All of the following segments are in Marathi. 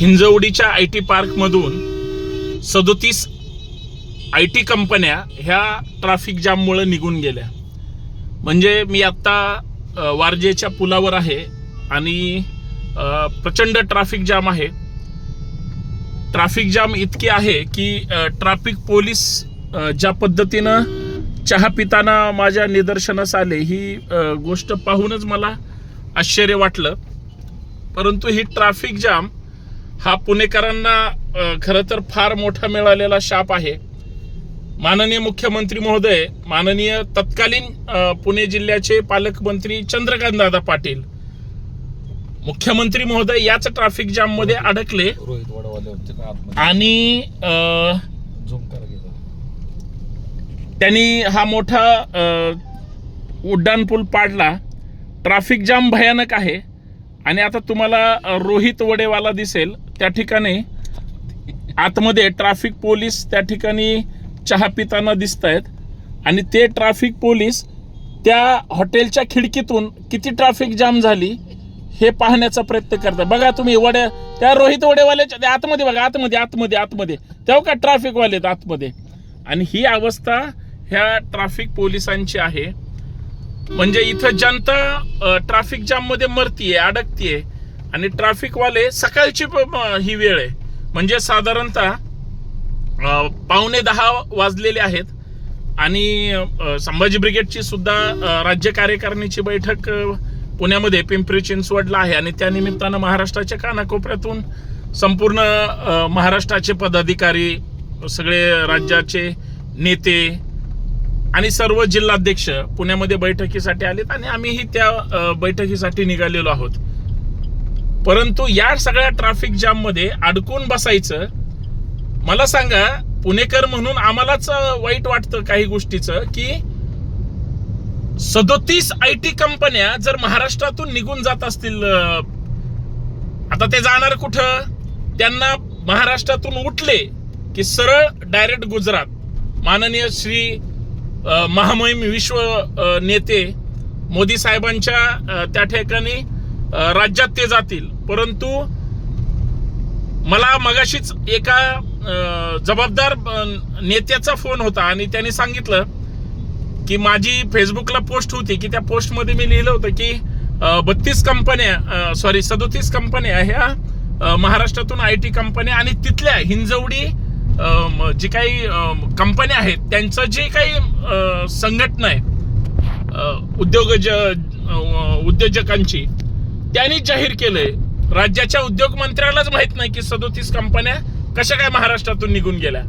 हिंजवडीच्या आय टी पार्कमधून सदोतीस आय टी कंपन्या ह्या ट्रॅफिक जाममुळे निघून गेल्या. म्हणजे मी आत्ता वारजेच्या पुलावर आहे आणि प्रचंड ट्रॅफिक जाम आहे. ट्रॅफिक जाम इतके आहे की ट्रॅफिक पोलीस ज्या पद्धतीनं चहा पिताना माझ्या निदर्शनास आले ही गोष्ट पाहूनच मला आश्चर्य वाटलं. परंतु ही ट्रॅफिक जाम हा पुणेकरांना खरं तर फार मोठा मिळालेला शाप आहे. माननीय मुख्यमंत्री महोदय माननीय तत्कालीन पुणे जिल्ह्याचे पालकमंत्री चंद्रकांत दादा पाटील मुख्यमंत्री महोदय याच ट्रॅफिक जाममध्ये अडकले. आणि त्यांनी हा मोठा उड्डाणपूल पाडला. ट्रॅफिक जाम भयानक आहे. आणि आता तुम्हाला रोहित वडेवाला दिसेल. त्या ठिकाणी आतमध्ये ट्रॅफिक पोलीस त्या ठिकाणी चहा पिताना दिसत आहेत आणि ते ट्रॅफिक पोलीस त्या हॉटेलच्या खिडकीतून किती ट्रॅफिक जाम झाली हे पाहण्याचा प्रयत्न करतात. बघा तुम्ही वड्या त्या रोहित वडेवाल्याच्या त्या आतमध्ये बघा आतमध्ये आतमध्ये आतमध्ये. तेव्हा का ट्रॅफिकवाले आहेत आतमध्ये? आणि ही अवस्था ह्या ट्रॅफिक पोलिसांची आहे. म्हणजे इथं जनता ट्रॅफिक जाममध्ये मरतीये अडकतीये. आणि ट्रॅफिकवाले सकाळची प- ही वेळ आहे. म्हणजे साधारणतः पावणे दहा वाजलेले आहेत. आणि संभाजी ब्रिगेडची सुद्धा राज्य कार्यकारिणीची बैठक पुण्यामध्ये पिंपरी चिंचवडला आहे. आणि त्यानिमित्तानं महाराष्ट्राच्या कानाकोपऱ्यातून संपूर्ण महाराष्ट्राचे पदाधिकारी सगळे राज्याचे नेते आणि सर्व जिल्हाध्यक्ष पुण्यामध्ये बैठकीसाठी आलेत. आणि आम्हीही त्या बैठकीसाठी निघालेलो आहोत. परंतु या सगळ्या ट्रॅफिक जॅममध्ये अडकून बसायचं मला सांगा पुणेकर म्हणून आम्हालाच वाईट वाटतं काही गोष्टीचं की सदोतीस आय टी कंपन्या जर महाराष्ट्रातून निघून जात असतील आता ते जाणार कुठं? त्यांना महाराष्ट्रातून उठले की सरळ डायरेक्ट गुजरात. माननीय श्री महामहिम विश्व नेते मोदी साहेबांच्या त्या ठिकाणी राज्यात ते जातील. परंतु मला मगाशीच एका जबाबदार नेत्याचा फोन होता आणि त्याने सांगितलं की माझी फेसबुकला पोस्ट होती की त्या पोस्टमध्ये मी लिहिलं होतं की बत्तीस कंपन्या सॉरी सदोतीस कंपन्या ह्या महाराष्ट्रातून आय टी कंपन्या आणि तिथल्या हिंजवडी जी काही कंपन्या आहेत त्यांचं जे काही संघटना आहे उद्योग उद्योजकांची त्यांनी जाहीर केलंय. राज्याच्या उद्योग मंत्र्यालाच माहीत नाही की सदोतीस कंपन्या कशा काय महाराष्ट्रातून निघून गेल्या.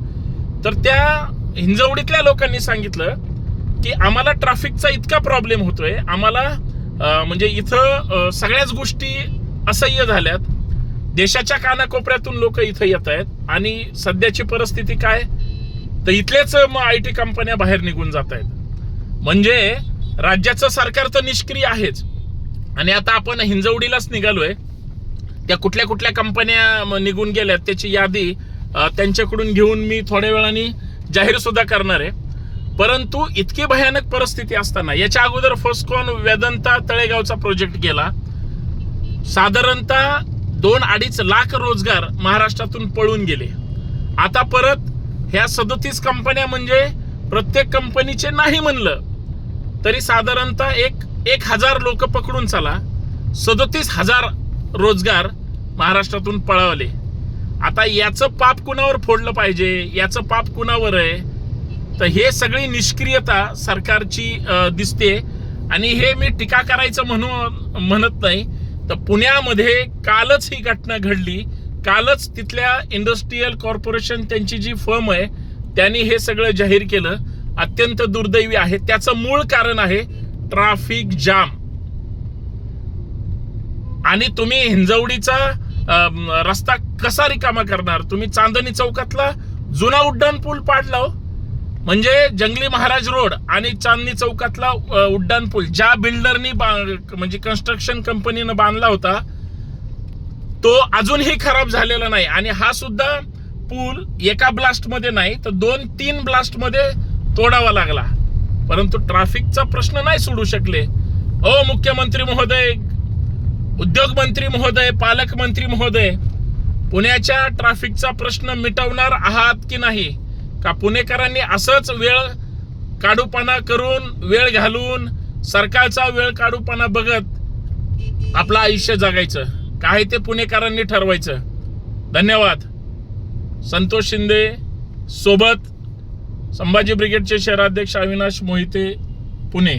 तर त्या हिंजवडीतल्या लोकांनी सांगितलं की आम्हाला ट्रॅफिकचा इतका प्रॉब्लेम होतोय आम्हाला म्हणजे इथं सगळ्याच गोष्टी असह्य झाल्यात. देशाच्या कानाकोपऱ्यातून लोक इथं येत आहेत आणि सध्याची परिस्थिती काय? तर इथलेच मग आय टी कंपन्या बाहेर निघून जात आहेत. म्हणजे राज्याचं सरकार तर निष्क्रिय आहेच. आणि आता आपण हिंजवडीलाच निघालोय. त्या कुठल्या कुठल्या कंपन्या निघून गेल्यात त्याची यादी त्यांच्याकडून घेऊन मी थोड्या वेळाने जाहीर सुद्धा करणार आहे. परंतु इतकी भयानक परिस्थिती असताना याच्या अगोदर फस्कॉन वेदांता तळेगावचा प्रोजेक्ट गेला साधारणतः दोन अडीच लाख रोजगार महाराष्ट्रातून पळून गेले. आता परत ह्या सदोतीस कंपन्या म्हणजे प्रत्येक कंपनीचे नाही म्हणलं तरी साधारणतः एक एक हजार लोक पकडून चला. सदोतीस हजार रोजगार महाराष्ट्रातून पळवले. आता याचं पाप कुणावर फोडलं पाहिजे? याचं पाप कुणावर आहे? तर हे सगळी निष्क्रियता सरकारची दिसते. आणि हे मी टीका करायचं म्हणून म्हणत नाही. तर पुण्यामध्ये कालच ही घटना घडली. कालच तिथल्या इंडस्ट्रीयल कॉर्पोरेशन त्यांची जी फर्म आहे त्यांनी हे सगळं जाहीर केलं. अत्यंत दुर्दैवी आहे. त्याचं मूळ कारण आहे ट्रॅफिक जाम आणि तुम्ही हिंजवडीचा रस्ता कसा रिकामा करणार? तुम्ही चांदणी चौकातला जुना उड्डाण पूल पाडला हो. म्हणजे जंगली महाराज रोड आणि चांदणी चौकातला उड्डाण पूल ज्या बिल्डरनी म्हणजे कन्स्ट्रक्शन कंपनीनं बांधला होता तो अजूनही खराब झालेला नाही. आणि हा सुद्धा पूल एका ब्लास्टमध्ये नाही तर दोन तीन ब्लास्टमध्ये तोडावा लागला. परंतु ट्रॅफिकचा प्रश्न नाही सोडू शकले. ओ मुख्यमंत्री महोदय उद्योग मंत्री महोदय पालकमंत्री महोदय पुण्याच्या ट्रॅफिकचा प्रश्न मिटवणार आहात की नाही? का पुणेकरांनी असंच वेळ काढूपणा करून वेळ घालून सरकारचा वेळ काढूपणा बघत आपलं आयुष्य जगायचं? काय ते पुणेकरांनी ठरवायचं? धन्यवाद. संतोष शिंदे सोबत संभाजी ब्रिगेडचे शहराध्यक्ष अविनाश मोहिते पुणे.